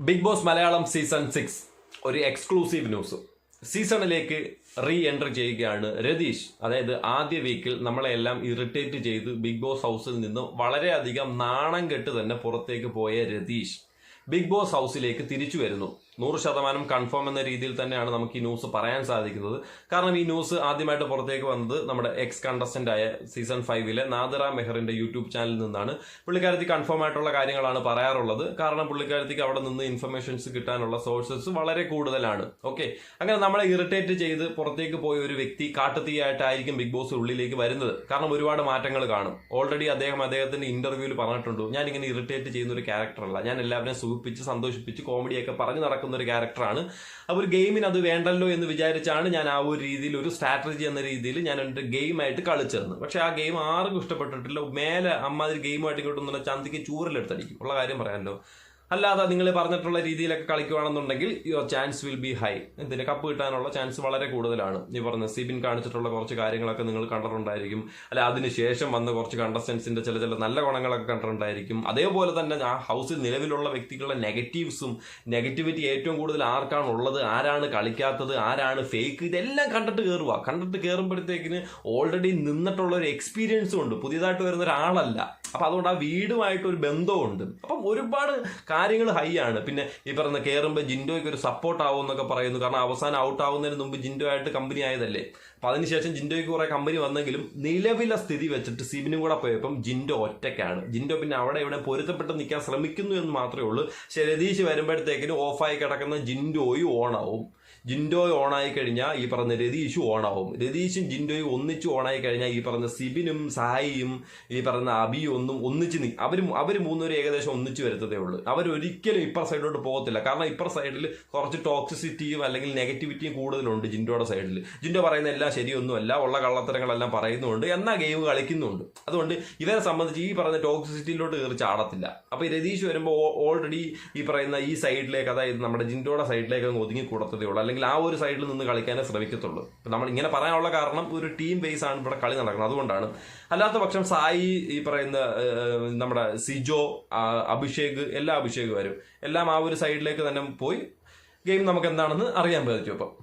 Bigg Boss Malayalam season six ഒരു exclusive news സീസണിലേക്ക് re entry ചെയ്യുകയാണ് രതീഷ്. അതായത് ആദ്യ വീക്കിൽ നമ്മളെല്ലാം ഇറിറ്റേറ്റ് ചെയ്ത് ബിഗ് ബോസ് ഹൗസിൽ നിന്നും വളരെയധികം നാണം കെട്ട് തന്നെ പുറത്തേക്ക് പോയ രതീഷ് ബിഗ് ബോസ് ഹൗസിലേക്ക് തിരിച്ചു വരുന്നു. നൂറ് ശതമാനം കൺഫേം എന്ന രീതിയിൽ തന്നെയാണ് നമുക്ക് ഈ ന്യൂസ് പറയാൻ സാധിക്കുന്നത്. കാരണം ഈ ന്യൂസ് ആദ്യമായിട്ട് പുറത്തേക്ക് വന്നത് നമ്മുടെ എക്സ് കണ്ടസ്റ്റന്റ് ആയ സീസൺ ഫൈവിലെ നാദിറ മെഹറിന്റെ യൂട്യൂബ് ചാനലിൽ നിന്നാണ്. പുള്ളിക്കാരത്തി കൺഫേം ആയിട്ടുള്ള കാര്യങ്ങളാണ് പറയാറുള്ളത്. കാരണം പുള്ളിക്കാരത്തിക്ക് അവിടെ നിന്ന് ഇൻഫർമേഷൻസ് കിട്ടാനുള്ള സോഴ്സസ് വളരെ കൂടുതലാണ്. ഓക്കെ അങ്ങനെ നമ്മളെ ഇറിറ്റേറ്റ് ചെയ്ത് പുറത്തേക്ക് പോയ ഒരു വ്യക്തി കാട്ടുതീയായിട്ടായിരിക്കും ബിഗ് ബോസ് ഉള്ളിലേക്ക് വരുന്നത്. കാരണം ഒരുപാട് മാറ്റങ്ങൾ കാണും. ഓൾറെഡി അദ്ദേഹം അദ്ദേഹത്തിന്റെ ഇന്റർവ്യൂവിൽ പറഞ്ഞിട്ടുണ്ട്. ഞാൻ ഇങ്ങനെ ഇറിറ്റേറ്റ് ചെയ്യുന്ന ഒരു ക്യാരക്ടറല്ല ഞാൻ എല്ലാവരെയും സുഖിപ്പിച്ച് സന്തോഷിപ്പിച്ച് കോമഡിയൊക്കെ പറഞ്ഞു നടക്കുന്ന ഒരു ക്യാരക്ടറാണ്. അപ്പോൾ ഒരു ഗെയിമിന് അത് വേണ്ടല്ലോ എന്ന് വിചാരിച്ചാണ് ഞാൻ ആ ഒരു രീതിയിൽ ഒരു സ്ട്രാറ്റജി എന്ന രീതിയിൽ ഞാൻ എന്റെ ഗെയിമായിട്ട് കളിച്ചിരുന്നു പക്ഷേ ആ ഗെയിം ആർക്കും ഇഷ്ടപ്പെട്ടിട്ടില്ല. മേലെ അമ്മാതിരി ഗെയിമായിട്ട് കിട്ടുന്ന ചന്തിക്ക് ചൂറിലെടുത്തടിക്കും ഉള്ള കാര്യം പറയാമല്ലോ. അല്ലാതെ നിങ്ങൾ പറഞ്ഞിട്ടുള്ള രീതിയിലൊക്കെ കളിക്കുകയാണെന്നുണ്ടെങ്കിൽ your chance will be high ഇതിന്റെ കപ്പ് കിട്ടാനുള്ള ചാൻസ് വളരെ കൂടുതലാണ്. ഈ പറഞ്ഞ സിബിൻ കാണിച്ചിട്ടുള്ള കുറച്ച് കാര്യങ്ങളൊക്കെ നിങ്ങൾ കണ്ടിട്ടുണ്ടായിരിക്കും. അല്ല അതിനുശേഷം വന്ന കുറച്ച് കണ്ടസ്റ്റൻസിന്റെ ചില ചില നല്ല ഗുണങ്ങളൊക്കെ കണ്ടിട്ടുണ്ടായിരിക്കും. അതേപോലെ തന്നെ ആ ഹൗസിൽ നിലവിലുള്ള വ്യക്തികളുടെ നെഗറ്റീവ്സും നെഗറ്റിവിറ്റി ഏറ്റവും കൂടുതൽ ആർക്കാണ് ഉള്ളത് ആരാണ് കളിക്കാത്തത്? ആരാണ് ഫേക്ക് ഇതെല്ലാം കണ്ടിട്ട് കയറുക കണ്ടിട്ട് കയറുമ്പോഴത്തേക്കിന് ഓൾറെഡി നിന്നിട്ടുള്ള ഒരു എക്സ്പീരിയൻസും ഉണ്ട്. പുതിയതായിട്ട് വരുന്ന ഒരാളല്ല. അപ്പൊ അതുകൊണ്ട് ആ വീടുമായിട്ട് ഒരു ബന്ധമുണ്ട് അപ്പം ഒരുപാട് കാര്യങ്ങൾ ഹൈ ആണ്. പിന്നെ ഈ പറയുന്ന കയറുമ്പോൾ ജിൻഡോയ്ക്ക് ഒരു സപ്പോർട്ട് ആവും എന്നൊക്കെ പറയുന്നു. കാരണം അവസാനം ഔട്ട് ആവുന്നതിന് മുമ്പ് ജിൻഡോ ആയിട്ട് കമ്പനി ആയതല്ലേ. അപ്പൊ അതിനുശേഷം ജിൻഡോയ്ക്ക് കുറെ കമ്പനി വന്നെങ്കിലും നിലവിലെ സ്ഥിതി വെച്ചിട്ട് സിബിനും കൂടെ പോയപ്പം ജിൻഡോ ഒറ്റയ്ക്കാണ്. ജിൻഡോ പിന്നെ അവിടെ ഇവിടെ പൊരുത്തപ്പെട്ട് നിൽക്കാൻ ശ്രമിക്കുന്നു എന്ന് മാത്രമേ ഉള്ളൂ. പക്ഷെ രതീഷ് വരുമ്പോഴത്തേക്കിനും ഓഫായി കിടക്കുന്ന ജിൻഡോയും ഓണാവും. ജിൻഡോ ഓണായി കഴിഞ്ഞാൽ ഈ പറഞ്ഞ രതീഷും ഓണാവും. രതീഷും ജിൻഡോയും ഒന്നിച്ച് ഓണായി കഴിഞ്ഞാൽ ഈ പറഞ്ഞ സിബിനും സായിയും ഈ പറഞ്ഞ അബിയും ഒന്നും ഒന്നിച്ച് നി അവർ അവർ മൂന്നുപേരും ഏകദേശം ഒന്നിച്ച് വരുത്തതേ ഉള്ളൂ. അവരൊരിക്കലും ഇപ്പർ സൈഡിലോട്ട് പോകത്തില്ല. കാരണം ഇപ്പർ സൈഡിൽ കുറച്ച് ടോക്സിസിറ്റിയും അല്ലെങ്കിൽ നെഗറ്റിവിറ്റിയും കൂടുതലുണ്ട് ജിൻഡോയുടെ സൈഡിൽ. ജിൻഡോ പറയുന്ന എല്ലാം ശരിയൊന്നുമല്ല ഉള്ള കള്ളത്തരങ്ങളെല്ലാം പറയുന്നുണ്ട് എന്നാൽ ഗെയിം കളിക്കുന്നുണ്ട് അതുകൊണ്ട് ഇവരെ സംബന്ധിച്ച് ഈ പറഞ്ഞ ടോക്സിസിറ്റിയിലോട്ട് കയറി ചാടത്തില്ല. അപ്പോൾ രതീഷ് വരുമ്പോൾ ഓൾറെഡി ഈ പറയുന്ന ഈ സൈഡിലേക്ക് അതായത് നമ്മുടെ ജിൻഡോയുടെ സൈഡിലേക്ക് അങ്ങ് ഒതുങ്ങി കൂടത്തതേ ഉള്ളൂ. അല്ലെങ്കിൽ ആ ഒരു സൈഡിൽ നിന്ന് കളിക്കാനേ ശ്രമിക്കത്തുള്ളൂ. നമ്മൾ ഇങ്ങനെ പറയാനുള്ള കാരണം ഒരു ടീം ബേസ് ആണ് ഇവിടെ കളി നടക്കുന്നത്. അതുകൊണ്ടാണ്. അല്ലാത്ത പക്ഷം സായി ഈ പറയുന്ന നമ്മുടെ സിജോ അഭിഷേക് എല്ലാ അഭിഷേക് വരും. എല്ലാം ആ ഒരു സൈഡിലേക്ക് തന്നെ പോയി. ഗെയിം നമുക്ക് എന്താണെന്ന് അറിയാൻ പറ്റും അപ്പം